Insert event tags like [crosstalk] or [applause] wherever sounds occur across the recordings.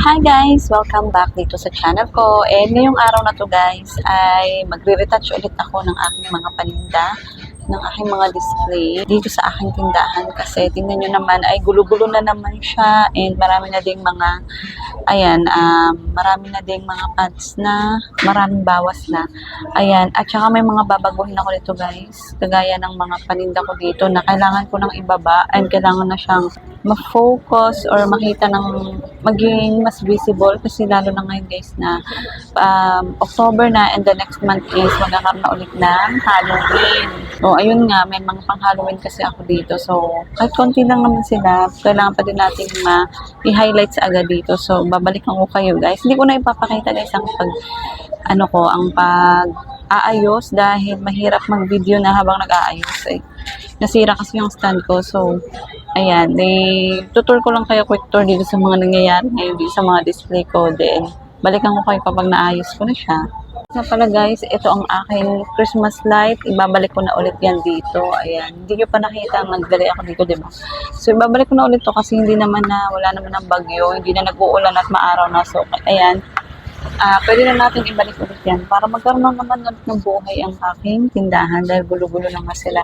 Hi guys! Welcome back dito sa channel ko. And ngayong araw na to guys ay magre-retouch ulit ako ng aking mga paninda ng aking mga display dito sa aking tindahan kasi tingnan nyo naman ay gulo-gulo na naman siya and marami na ding mga ayan, um, marami na ding mga pads na maraming bawas na ayan, at saka may mga babaguhin ako dito guys kagaya ng mga paninda ko dito na kailangan ko ng ibaba and kailangan na siyang ma-focus or makita ng maging mas visible kasi lalo na ngayon guys na um, October na and the next month is magkakaroon na ulit ng Halloween. O ayun nga, may mga pang Halloween kasi ako dito. So kahit konti lang naman sila, kailangan pa din natin ma i-highlight sa agad dito. So babalikan ko kayo guys. Hindi ko na ipapakita guys ang pag ano ko, ang pag aayos dahil mahirap mag-video na habang nag-aayos eh. Nasira kasi yung stand ko. So, ayan, eh, tutur ko lang kayo quick tour dito sa mga nangyayari ngayon dito sa mga display ko. Then, balikan ko kayo kapag naayos ko na siya. Sa pala guys, ito ang aking Christmas light. Ibabalik ko na ulit yan dito. Ayan. Hindi nyo pa nakita nagdali ako dito, di ba? So, ibabalik ko na ulit to kasi hindi naman na, wala naman ng bagyo. Hindi na nag-uulan at maaraw na. So, ayan. Ah, pwede na natin ibalik ulit yan para magkaroon na naman ulit ng buhay ang aking tindahan dahil gulo-gulo na nga sila.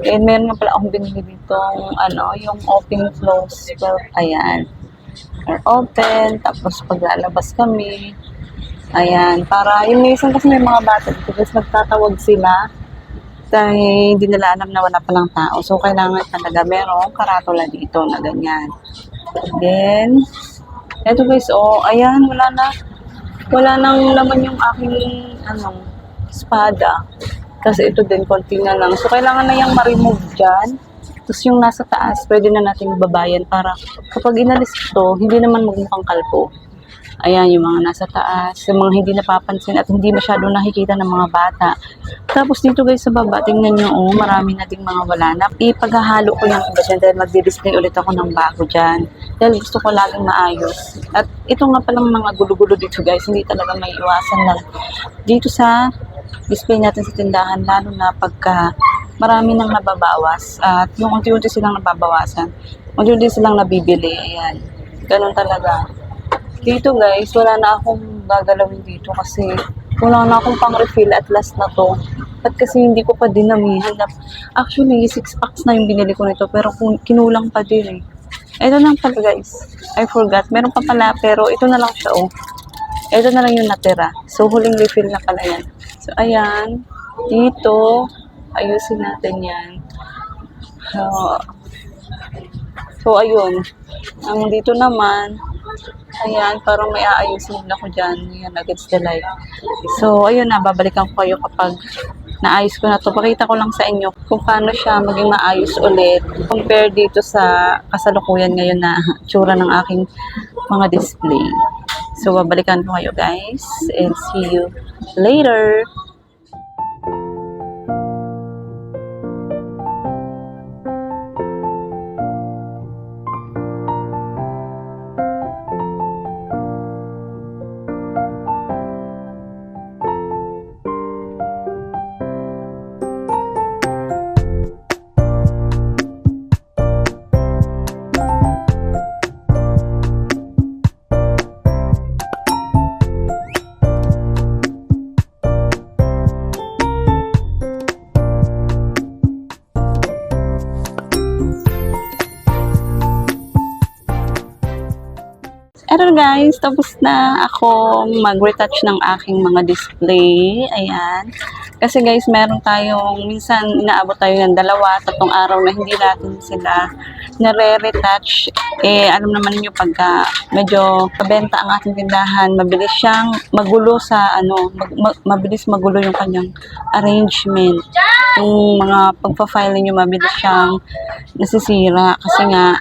And meron nga pala akong binili dito, ano, yung open close. Well, ayan. Or open, tapos paglalabas kami. Ayan, para yung minsan kasi may mga bata tapos nagtatawag sila dahil hindi nila alam na wala palang tao. So, kailangan talaga merong karatula dito na ganyan. Then, eto guys, oh, ayan, wala na. Wala nang laman yung aking, ano, espada. Kasi ito din, konti na lang. So, kailangan na yung ma-remove dyan. Tapos yung nasa taas, pwede na natin babayan para kapag inalis ito, hindi naman magmukhang kalpo. Ayan, yung mga nasa taas, yung mga hindi napapansin at hindi masyado nakikita ng mga bata. Tapos dito guys sa baba, tingnan nyo, oh, marami na ding mga wala na. Ipaghahalo ko yung iba dyan dahil magdi-display ulit ako ng bago dyan. Dahil gusto ko laging maayos. At ito nga palang mga gulo-gulo dito guys, hindi talaga may iwasan lang. Dito sa display natin sa tindahan, lalo na pagka marami nang nababawas at yung unti-unti silang nababawasan, unti-unti silang nabibili. Ayan. Ganun talaga. Dito guys, wala na akong gagalawin dito kasi wala na akong pang-refill at last na to. At kasi hindi ko pa dinamihan. na- Actually, 6 packs na yung binili ko nito pero kinulang pa din eh. Ito lang pala guys. I forgot. Meron pa pala pero ito na lang siya oh. Ito na lang yung natira. So, huling refill na pala yan. So, ayan. Dito, ayusin natin yan. So, so ayun. Ang dito naman, ayan, parang may aayusin din ako dyan. Yan, against the light. So, ayun na, babalikan ko kayo kapag naayos ko na to. Pakita ko lang sa inyo kung paano siya maging maayos ulit compare dito sa kasalukuyan ngayon na tsura ng aking mga display. So, babalikan ko kayo guys and see you later. Guys, tapos na ako mag-retouch ng aking mga display. Ayan. Kasi guys, meron tayong, minsan inaabot tayo ng dalawa, tatlong araw na hindi natin sila nare-retouch. Eh, alam naman niyo pagka medyo kabenta ang ating tindahan, mabilis siyang magulo sa ano, mag, ma- mabilis magulo yung kanyang arrangement. Yung mga pagpa-file niyo mabilis siyang nasisira kasi nga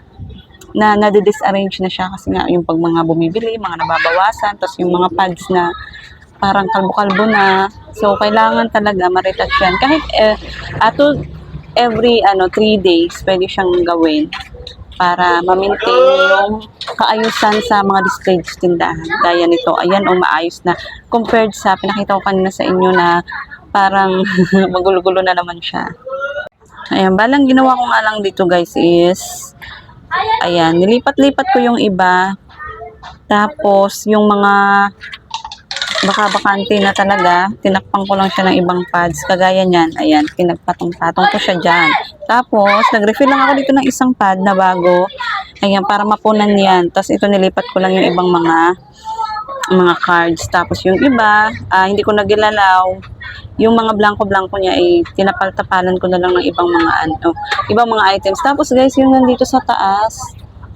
na nade-disarrange na siya kasi nga yung pag mga bumibili, mga nababawasan, tapos yung mga pads na parang kalbo-kalbo na. So, kailangan talaga ma-retouch yan. Kahit eh, ato every ano 3 days, pwede siyang gawin para ma-maintain yung kaayusan sa mga display sa tindahan. Gaya nito, ayan o maayos na. Compared sa, pinakita ko kanina sa inyo na parang [laughs] magulo-gulo na naman siya. Ayan, balang ginawa ko nga lang dito guys is, ayan, nilipat-lipat ko yung iba Tapos, yung mga baka-bakante na talaga, tinakpan ko lang siya ng ibang pads. Kagaya niyan, ayan, pinagpatong-patong ko siya dyan. Tapos, nag-refill lang ako dito ng isang pad na bago. Ayan, para mapunan yan. Tapos, ito nilipat ko lang yung ibang mga mga cards. Tapos, yung iba, ah, hindi ko nagilalaw. Yung mga blanco-blanco niya, ay tinapal-tapalan ko na lang ng ibang mga ano, ibang mga items. Tapos, guys, yung nandito sa taas,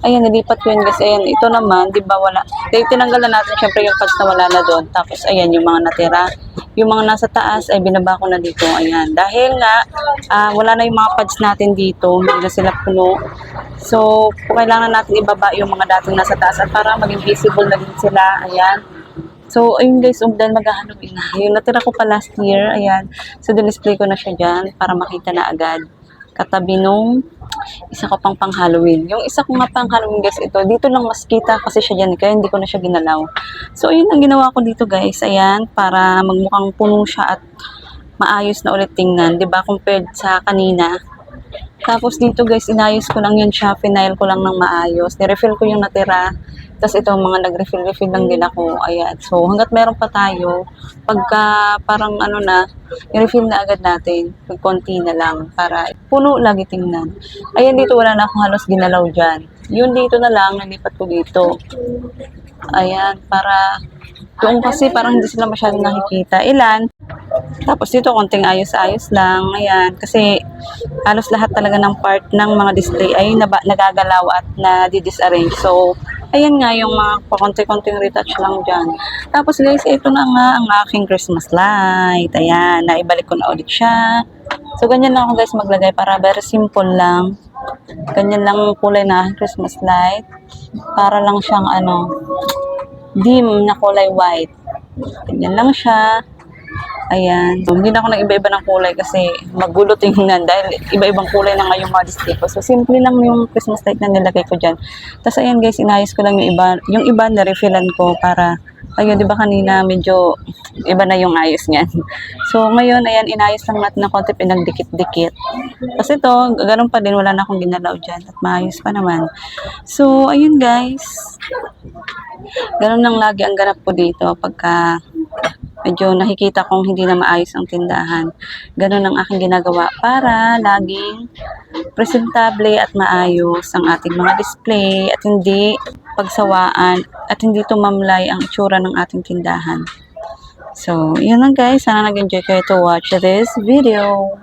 Ayan, nilipat ko yun guys. Ayan, ito naman, di ba wala. Kaya tinanggal na natin syempre yung pads na wala na doon. Tapos, ayan, yung mga natira. Yung mga nasa taas, ay binaba ko na dito. Ayan. Dahil nga, ah, wala na yung mga pads natin dito. Hindi na sila puno. So, kailangan natin ibaba yung mga dating nasa taas at para maging visible na din sila. Ayan. So, ayun guys, um, dahil mag-Halloween na. Yung natira ko pa last year, ayan. So, display ko na siya dyan para makita na agad. Katabi nung isa ko pang pang Halloween. Yung isa ko nga pang Halloween guys, ito, dito lang mas kita kasi siya dyan, kaya hindi ko na siya ginalaw. So, ayun ang ginawa ko dito guys, ayan, para magmukhang puno siya at maayos na ulit tingnan, 'di ba compared sa kanina. Tapos dito guys, inayos ko lang yun siya, final ko lang ng maayos. Nirefill ko yung natira. Tapos ito, mga nag-refill-refill lang din ako. Ayan. So, hanggat meron pa tayo, pagka parang ano na, i-refill na agad natin. Pag konti na lang para puno lagi tingnan. Ayan dito, wala na akong halos ginalaw dyan. Yun dito na lang, nalipat ko dito. Ayan, para doon kasi parang hindi sila masyadong nakikita. Ilan? Tapos dito, konting ayos-ayos lang. Ayan, kasi halos lahat talaga ng part ng mga display ay nagagalaw at na-disarrange. So, ayan nga yung mga pakonti-konting retouch lang dyan. Tapos guys, ito na nga ang aking Christmas light. Ayan, naibalik ko na ulit siya. So, ganyan lang ako guys maglagay para very simple lang. Ganyan lang ang kulay na Christmas light. Para lang siyang ano, dim na kulay white. Ganyan lang siya. Ayan. So, hindi na ako nag-iba-iba ng kulay kasi magulo tingnan [laughs] dahil iba-ibang kulay na nga mga display ko. So, simple lang yung Christmas light na nilagay ko dyan. Tapos, ayan guys, inayos ko lang yung iba. Yung iba, na-refillan ko para, ayun, di ba kanina medyo iba na yung ayos niyan. [laughs] So, ngayon, ayan, inayos lang natin ng konti, pinagdikit-dikit. Tapos ito, ganun pa din, wala na akong ginalaw dyan at maayos pa naman. So, ayun guys. Ganun lang lagi ang ganap ko dito pagka medyo nakikita kong hindi na maayos ang tindahan. Ganun ang aking ginagawa para laging presentable at maayos ang ating mga display at hindi pagsawaan at hindi tumamlay ang itsura ng ating tindahan. So, yun lang guys. Sana nag-enjoy kayo to watch this video.